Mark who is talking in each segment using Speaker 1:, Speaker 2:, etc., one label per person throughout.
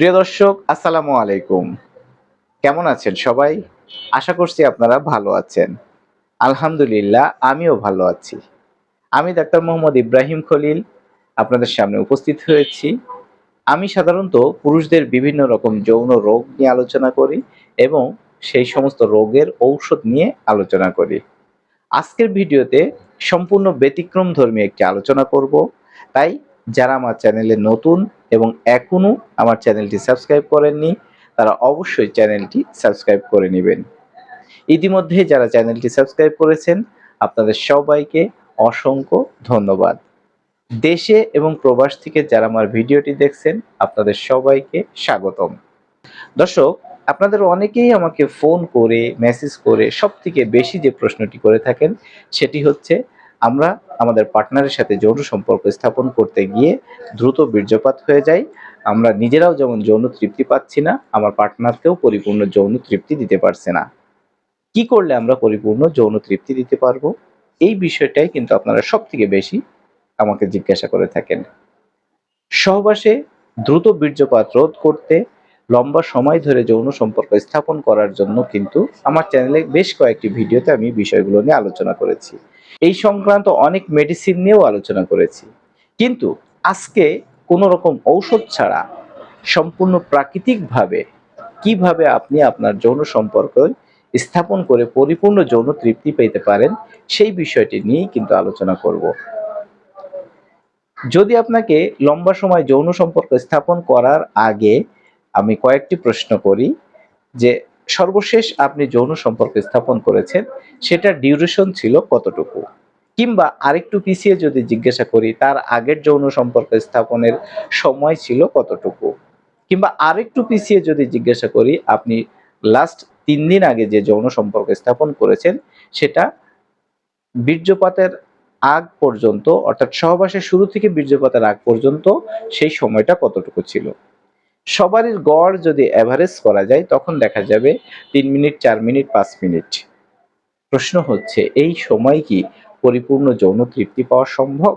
Speaker 1: প্রিয় দর্শক, আসসালামু আলাইকুম। কেমন আছেন সবাই? আশা করছি আপনারা ভালো আছেন। আলহামদুলিল্লাহ, আমিও ভালো আছি। আমি ডাক্তার মোহাম্মদ ইব্রাহিম খলিল, আপনাদের সামনে উপস্থিত হয়েছি। আমি সাধারণত পুরুষদের বিভিন্ন রকম যৌন রোগ নিয়ে আলোচনা করি এবং সেই সমস্ত রোগের ঔষধ নিয়ে আলোচনা করি। আজকের ভিডিওতে সম্পূর্ণ ব্যতিক্রম ধর্মী একটি আলোচনা করব। তাই যারা আমার চ্যানেলে নতুন এবং এখনও আমার চ্যানেলটি সাবস্ক্রাইব করেননি, তারা অবশ্যই চ্যানেলটি সাবস্ক্রাইব করে নেবেন। ইতিমধ্যে যারা চ্যানেলটি সাবস্ক্রাইব করেছেন, আপনাদের সবাইকে অসংখ্য ধন্যবাদ। দেশে এবং প্রবাস থেকে যারা আমার ভিডিওটি দেখছেন, আপনাদের সবাইকে স্বাগতম। দর্শক, আপনাদের অনেকেই আমাকে ফোন করে, মেসেজ করে সব থেকে বেশি যে প্রশ্নটি করে থাকেন, সেটি হচ্ছে, আমরা আমাদের পার্টনারের সাথে যৌন সম্পর্ক স্থাপন করতে গিয়ে দ্রুত বীর্যপাত হয়ে যায়। আমরা নিজেরাও যেমন যৌন তৃপ্তি পাচ্ছি না, আমার পার্টনারকেও পরিপূর্ণ যৌন তৃপ্তি দিতে পারছে না। কি করলে আমরা পরিপূর্ণ যৌন তৃপ্তি দিতে পারব? এই বিষয়টাই কিন্তু আপনারা সব থেকে বেশি আমাকে জিজ্ঞাসা করে থাকেন। সহবাসে দ্রুত বীর্যপাত রোধ করতে, লম্বা সময় ধরে যৌন সম্পর্ক স্থাপন করার জন্য কিন্তু আমার চ্যানেলে বেশ কয়েকটি ভিডিওতে আমি বিষয়গুলো নিয়ে আলোচনা করেছি। এই সংক্রান্ত অনেক মেডিসিন নিয়েও আলোচনা করেছি। কিন্তু আজকে কোনো রকম ঔষধ ছাড়া সম্পূর্ণ প্রাকৃতিকভাবে কীভাবে আপনি আপনার যৌন সম্পর্ক স্থাপন করে পরিপূর্ণ যৌন তৃপ্তি পেতে পারেন, সেই বিষয়টি নিয়েই কিন্তু আলোচনা করব। যদি আপনাকে লম্বা সময় যৌন সম্পর্ক স্থাপন করার আগে আমি কয়েকটি প্রশ্ন করি যে সর্বশেষ আপনি যৌন সম্পর্ক স্থাপন করেছেন সেটা ডিউরেশন ছিল কতটুকু? কিংবা আরেকটু পিছিয়ে যদি জিজ্ঞাসা করি, তার আগের যৌন সম্পর্ক স্থাপনের সময় ছিল কতটুকু? কিংবা আরেকটু পিছিয়ে যদি জিজ্ঞাসা করি, আপনি লাস্ট তিন দিন আগে যে যৌন সম্পর্ক স্থাপন করেছেন, সেটা বীর্যপাতের আগ পর্যন্ত, অর্থাৎ সহবাসের শুরু থেকে বীর্যপাতের আগ পর্যন্ত, সেই সময়টা কতটুকু ছিল? সবারই গড় যদি অ্যাভারেজ করা যায়, তখন দেখা যাবে তিন মিনিট, চার মিনিট, পাঁচ মিনিট। প্রশ্ন হচ্ছে, এই সময় কি পরিপূর্ণ যৌন তৃপ্তি পাওয়া সম্ভব?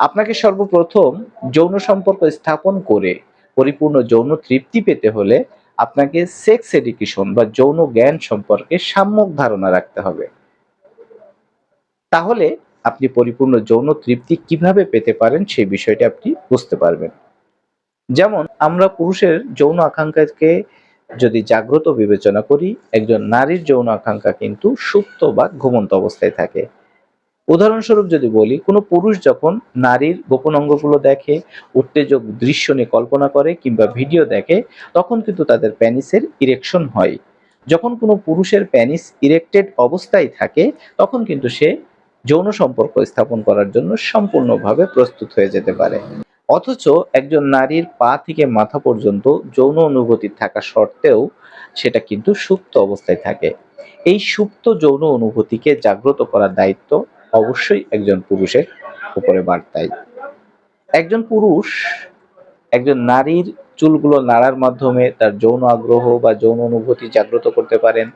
Speaker 1: আপনাকে সর্বপ্রথম যৌন সম্পর্ক স্থাপন করে পরিপূর্ণ যৌন তৃপ্তি পেতে হলে আপনাকে সেক্স এডুকেশন বা যৌন জ্ঞান সম্পর্কে সাম্যক ধারণা রাখতে হবে। তাহলে আপনি পরিপূর্ণ যৌন তৃপ্তি কীভাবে পেতে পারেন, সেই বিষয়টি আপনি বুঝতে পারবেন। যেমন আমরা পুরুষের যৌন আকাঙ্ক্ষাকে যদি জাগ্রত বিবেচনা করি, একজন নারীর যৌন আকাঙ্ক্ষা কিন্তু সুপ্ত বা ঘুমন্ত অবস্থায় থাকে। উদাহরণস্বরূপ যদি বলি, কোনো পুরুষ যখন নারীর গোপন অঙ্গগুলো দেখে, উত্তেজক দৃশ্য নিয়ে কল্পনা করে কিংবা ভিডিও দেখে, তখন কিন্তু তাদের প্যানিসের ইরেকশন হয়। যখন কোনো পুরুষের প্যানিস ইরেক্টেড অবস্থায় থাকে, তখন কিন্তু সে যৌন সম্পর্ক স্থাপন করার জন্য সম্পূর্ণভাবে প্রস্তুত হয়ে যেতে পারে। অথচ একজন নারীর পা থেকে মাথা পর্যন্ত যৌন অনুভূতি থাকা সত্ত্বেও সেটা কিন্তু সুপ্ত অবস্থায় থাকে। এই সুপ্ত যৌন অনুভূতিকে জাগ্রত করার দায়িত্ব অবশ্যই একজন পুরুষের উপরে বার্তায়। একজন পুরুষ একজন নারীর চুলগুলো নাড়ার মাধ্যমে তার যৌন আগ্রহ বা যৌন অনুভূতি জাগ্রত করতে পারেন।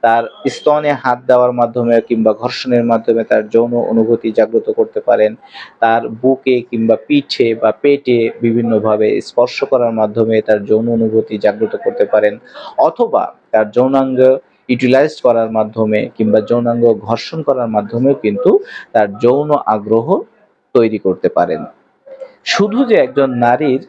Speaker 1: তার স্তনে হাত দেওয়ার মাধ্যমে কিংবা ঘর্ষণের মাধ্যমে তার যৌন অনুভূতি জাগ্রত করতে পারেন। তার বুকে কিংবা পিঠে বা পেটে বিভিন্নভাবে স্পর্শ করার মাধ্যমে তার যৌন অনুভূতি জাগ্রত করতে পারেন। অথবা তার যৌনাঙ্গ ইউটিলাইজ করার মাধ্যমে কিংবা যৌনাঙ্গ ঘর্ষণ করার মাধ্যমেও কিন্তু তার যৌন আগ্রহ তৈরি করতে পারেন। শুধু যে একজন নারীর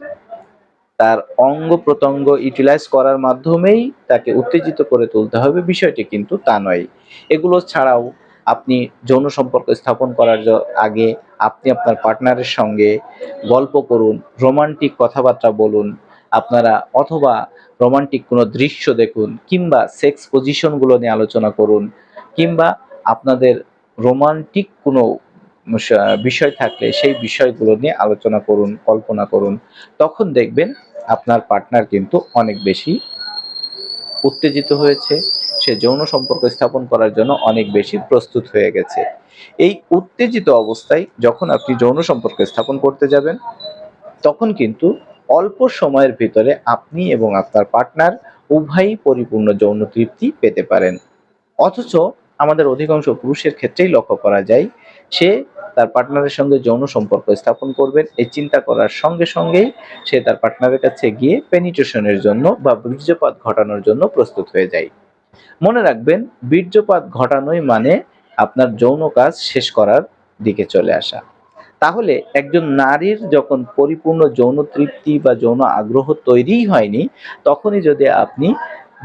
Speaker 1: তার অঙ্গ প্রত্যঙ্গ ইউটিলাইজ করার মাধ্যমেই তাকে উত্তেজিত করে তুলতে হবে। বিষয়টি কিন্তু তা নয়। এগুলো ছাড়াও আপনি যৌন সম্পর্ক স্থাপন করার আগে আপনি আপনার পার্টনারের সঙ্গে গল্প করুন রোমান্টিক কথাবার্তা বলুন, আপনারা অথবা রোমান্টিক কোনো দৃশ্য দেখুন কিংবা সেক্স পজিশনগুলো নিয়ে আলোচনা করুন কিংবা আপনাদের রোমান্টিক কোনো বিষয় থাকলে সেই বিষয়গুলো নিয়ে আলোচনা করুন, কল্পনা করুন। তখন দেখবেন আপনার পার্টনার কিন্তু অনেক বেশি উত্তেজিত হয়েছে। সে যৌন সম্পর্ক স্থাপন করার জন্য অনেক বেশি প্রস্তুত হয়ে গেছে। এই উত্তেজিত অবস্থায় যখন আপনি যৌন সম্পর্ক স্থাপন করতে যাবেন, তখন কিন্তু অল্প সময়ের ভিতরে আপনি এবং আপনার পার্টনার উভয়ই পরিপূর্ণ যৌন তৃপ্তি পেতে পারেন। অথচ আমাদের অধিকাংশ পুরুষের ক্ষেত্রেই লক্ষ্য করা যায়, সে তার পার্টনারের সঙ্গে যৌন সম্পর্ক স্থাপন করবেন। এই চিন্তা করার সঙ্গে সঙ্গেই সে তার পার্টনারের কাছে গিয়ে পেনিটেশনের জন্য বা বীর্যপাত ঘটানোর জন্য প্রস্তুত হয়ে যায়। মনে রাখবেন, বীর্যপাত ঘটানোই মানে আপনার যৌন কাজ শেষ করার দিকে চলে আসা। তাহলে একজন নারীর যখন পরিপূর্ণ যৌন তৃপ্তি বা যৌন আগ্রহ তৈরিই হয়নি, তখনই যদি আপনি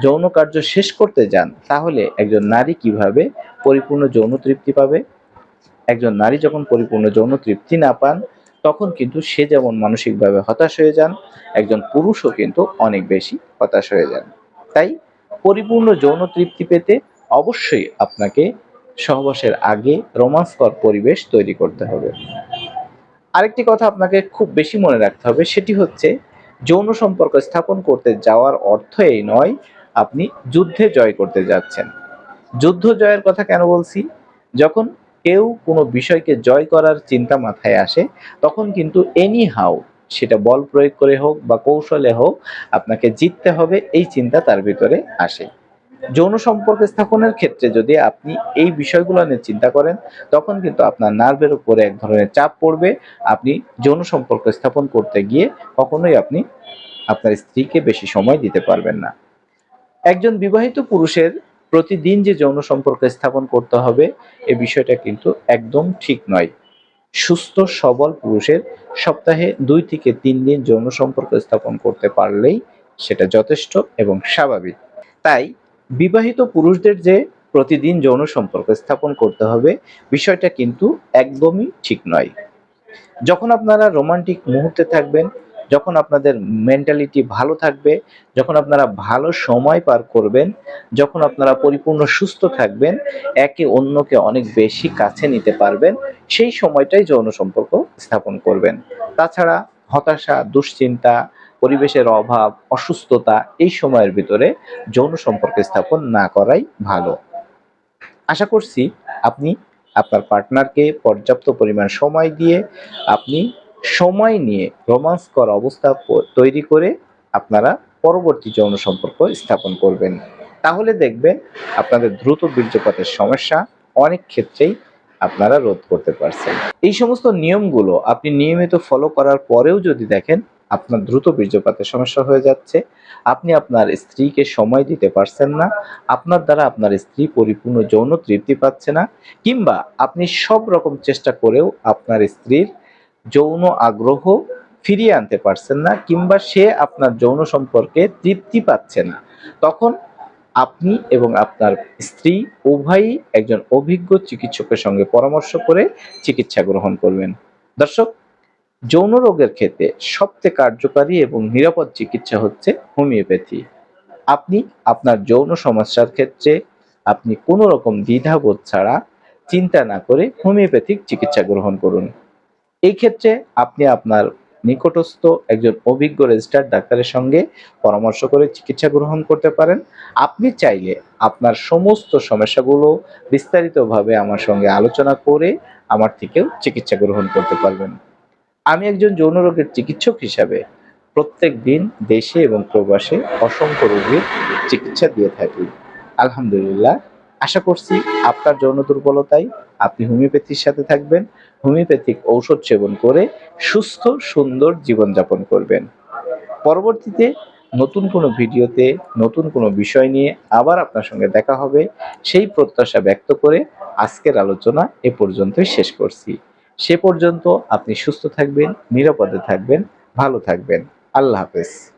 Speaker 1: যৌন কার্য শেষ করতে যান, তাহলে একজন নারী কীভাবে পরিপূর্ণ যৌন তৃপ্তি পাবে? একজন নারী যখন পরিপূর্ণ যৌন তৃপ্তি না পান, তখন কিন্তু সে যেমন মানসিকভাবে হতাশ হয়ে যান, একজন পুরুষও কিন্তু অনেক বেশি হতাশ হয়ে যান। তাই পরিপূর্ণ যৌন তৃপ্তি পেতে অবশ্যই আপনাকে সহবাসের আগে রোমান্সকর পরিবেশ তৈরি করতে হবে। আরেকটি কথা আপনাকে খুব বেশি মনে রাখতে হবে, সেটি হচ্ছে যৌন সম্পর্ক স্থাপন করতে যাওয়ার অর্থ এই নয় আপনি যুদ্ধে জয় করতে যাচ্ছেন। যুদ্ধ জয়ের কথা কেন বলছি? যখন কেউ কোনো বিষয়কে জয় করার চিন্তা মাথায় আসে, তখন কিন্তু এনি হাউ সেটা বল প্রয়োগ করে হোক বা কৌশলে হোক আপনাকে জিততে হবে, এই চিন্তা তার ভিতরে আসে। যৌন সম্পর্ক স্থাপনের ক্ষেত্রে যদি আপনি এই বিষয়গুলো নিয়ে চিন্তা করেন, তখন কিন্তু আপনার নার্ভের উপরে এক ধরনের চাপ পড়বে। আপনি যৌন সম্পর্ক স্থাপন করতে গিয়ে কখনোই আপনি আপনার স্ত্রীকে বেশি সময় দিতে পারবেন না। একজন বিবাহিত পুরুষের প্রতিদিন যে যৌন সম্পর্ক স্থাপন করতে হবে, এ বিষয়টা কিন্তু একদম ঠিক নয়। সুস্থ, সবল পুরুষের সপ্তাহে দুই থেকে তিন দিন যৌন সম্পর্ক স্থাপন করতে পারলেই সেটা যথেষ্ট এবং স্বাভাবিক। তাই বিবাহিত পুরুষদের যে প্রতিদিন যৌন সম্পর্ক স্থাপন করতে হবে, বিষয়টা কিন্তু একদমই ঠিক নয়। যখন আপনারা রোমান্টিক মুহূর্তে থাকবেন যখন আপনাদের মেন্টালিটি ভালো থাকবে, যখন আপনারা ভালো সময় পার করবেন, যখন আপনারা পরিপূর্ণ সুস্থ থাকবেন, একে অন্যকে অনেক বেশি কাছে নিতে পারবেন, সেই সময়টাই যৌন সম্পর্ক স্থাপন করবেন। তাছাড়া হতাশা, দুশ্চিন্তা, পরিবেশের অভাব, অসুস্থতা, এই সময়ের ভিতরে যৌন সম্পর্ক স্থাপন না করাই ভালো। আশা করছি আপনি আপনার পার্টনারকে পর্যাপ্ত পরিমাণ সময় দিয়ে আপনি সময় নিয়ে রোমান্স করা অবস্থা তৈরি করে আপনারা পরবর্তী যৌন সম্পর্ক স্থাপন করবেন। তাহলে দেখবেন আপনাদের দ্রুত বীর্যপাতের সমস্যা অনেক ক্ষেত্রেই আপনারা রোধ করতে পারছেন। এই সমস্ত নিয়মগুলো আপনি নিয়মিত ফলো করার পরেও যদি দেখেন আপনার দ্রুত বীর্যপাতের সমস্যা হয়ে যাচ্ছে, আপনি আপনার স্ত্রীকে সময় দিতে পারছেন না, আপনার দ্বারা আপনার স্ত্রী পরিপূর্ণ যৌন তৃপ্তি পাচ্ছে না, কিংবা আপনি সব রকম চেষ্টা করেও আপনার স্ত্রীর যৌন আগ্রহ ফিরিয়ে আনতে পারছেন না কিংবা সে আপনার যৌন সম্পর্কে তৃপ্তি পাচ্ছে না। তখন আপনি এবং আপনার স্ত্রী উভয়ই একজন অভিজ্ঞ চিকিৎসকের সঙ্গে পরামর্শ করে চিকিৎসা গ্রহণ করবেন। দর্শক, যৌন রোগের ক্ষেত্রে সবচেয়ে কার্যকারী এবং নিরাপদ চিকিৎসা হচ্ছে হোমিওপ্যাথি। আপনি আপনার যৌন সমস্যার ক্ষেত্রে আপনি কোনো রকম দ্বিধাবোধ ছাড়া চিন্তা না করে হোমিওপ্যাথিক চিকিৎসা গ্রহণ করুন। এই ক্ষেত্রে আপনি আপনার নিকটস্থ একজন অভিজ্ঞ রেজিস্টার্ড ডাক্তারের সঙ্গে পরামর্শ করে চিকিৎসা গ্রহণ করতে পারেন। আপনি চাইলে আপনার সমস্ত সমস্যাগুলো বিস্তারিতভাবে আমার সঙ্গে আলোচনা করে আমার থেকেও চিকিৎসা গ্রহণ করতে পারবেন। আমি একজন যৌন রোগের চিকিৎসক হিসাবে প্রত্যেক দিন দেশে এবং প্রবাসে অসংখ্য রোগীর চিকিৎসা দিয়ে থাকি। আলহামদুলিল্লাহ আশা করছি আপনার যৌন দুর্বলতায় আপনি হোমিওপ্যাথির সাথে থাকবেন, হোমিওপ্যাথিক ঔষধ সেবন করে সুস্থ, সুন্দর জীবনযাপন করবেন। পরবর্তীতে নতুন কোনো ভিডিওতে, নতুন কোনো বিষয় নিয়ে আবার আপনার সঙ্গে দেখা হবে, সেই প্রত্যাশা ব্যক্ত করে আজকের আলোচনা এ পর্যন্তই শেষ করছি। সে পর্যন্ত আপনি সুস্থ থাকবেন, নিরাপদে থাকবেন, ভালো থাকবেন। আল্লাহ হাফেজ।